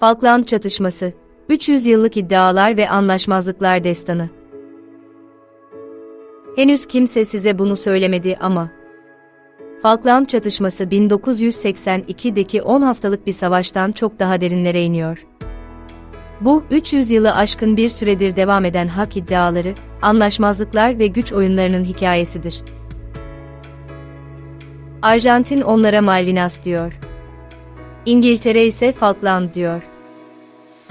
Falkland çatışması, 300 yıllık iddialar ve anlaşmazlıklar destanı. Henüz kimse size bunu söylemedi ama Falkland çatışması 1982'deki 10 haftalık bir savaştan çok daha derinlere iniyor. Bu, 300 yılı aşkın bir süredir devam eden hak iddiaları, anlaşmazlıklar ve güç oyunlarının hikayesidir. Arjantin onlara Malvinas diyor. İngiltere ise Falkland diyor.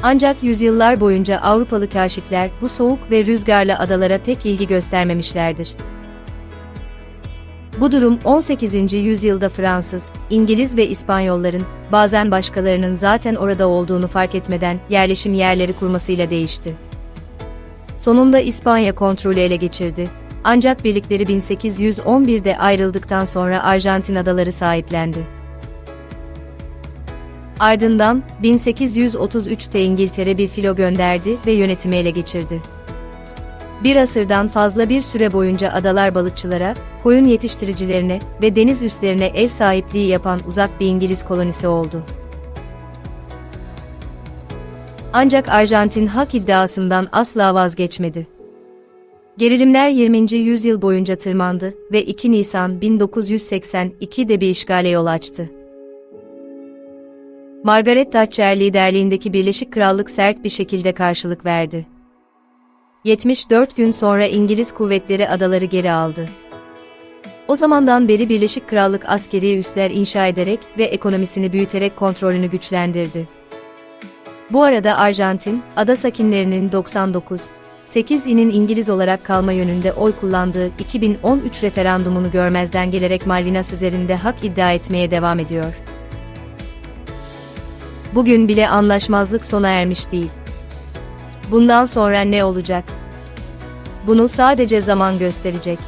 Ancak yüzyıllar boyunca Avrupalı kaşifler bu soğuk ve rüzgarlı adalara pek ilgi göstermemişlerdir. Bu durum 18. yüzyılda Fransız, İngiliz ve İspanyolların, bazen başkalarının zaten orada olduğunu fark etmeden yerleşim yerleri kurmasıyla değişti. Sonunda İspanya kontrolü ele geçirdi. Ancak birlikleri 1811'de ayrıldıktan sonra Arjantin adaları sahiplendi. Ardından 1833'te İngiltere bir filo gönderdi ve yönetimi ele geçirdi. Bir asırdan fazla bir süre boyunca adalar balıkçılara, koyun yetiştiricilerine ve deniz üslerine ev sahipliği yapan uzak bir İngiliz kolonisi oldu. Ancak Arjantin hak iddiasından asla vazgeçmedi. Gerilimler 20. yüzyıl boyunca tırmandı ve 2 Nisan 1982'de bir işgale yol açtı. Margaret Thatcher liderliğindeki Birleşik Krallık sert bir şekilde karşılık verdi. 74 gün sonra İngiliz kuvvetleri adaları geri aldı. O zamandan beri Birleşik Krallık askeri üsler inşa ederek ve ekonomisini büyüterek kontrolünü güçlendirdi. Bu arada Arjantin, ada sakinlerinin 99, 8 inin İngiliz olarak kalma yönünde oy kullandığı 2013 referandumunu görmezden gelerek Malvinas üzerinde hak iddia etmeye devam ediyor. Bugün bile anlaşmazlık sona ermiş değil. Bundan sonra ne olacak? Bunu sadece zaman gösterecek.